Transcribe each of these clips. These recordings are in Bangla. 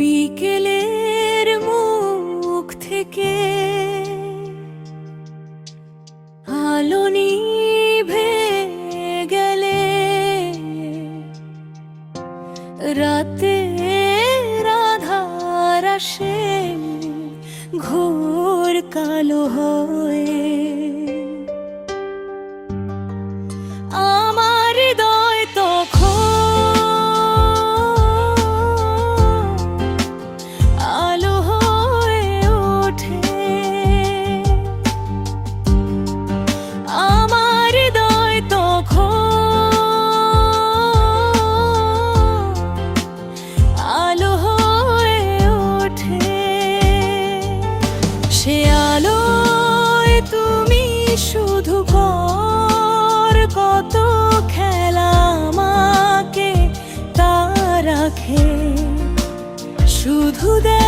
বিকেলের মুখ থেকে আলোনি নিভে গেলে রাতে রাধার আসে ঘোর কালো হয়। হুদে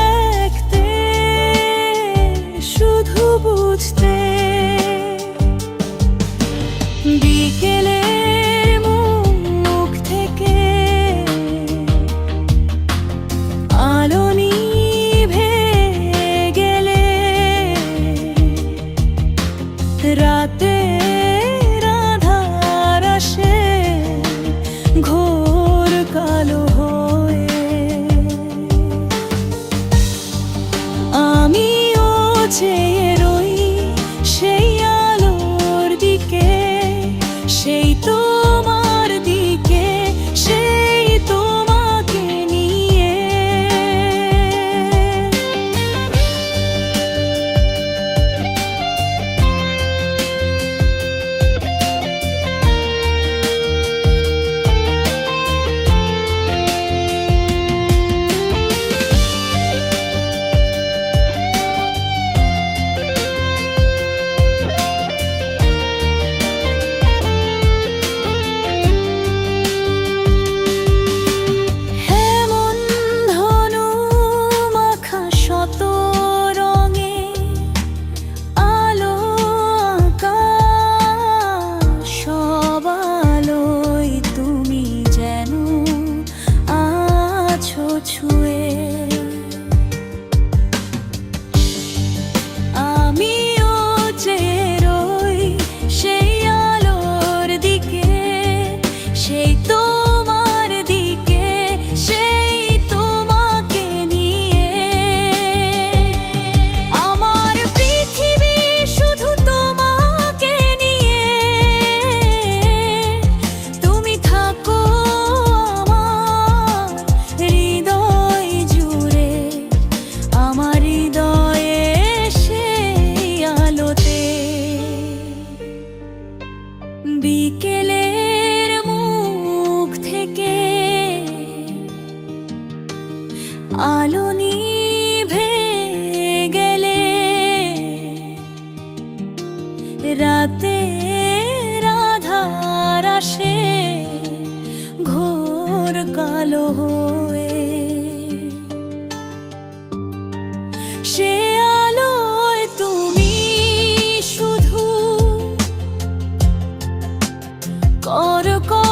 বিকেলের মুখ থেকে আলো নিভে গেলে রাতে রাধার আসে ঘোর কালো হয়ে। সে কর কর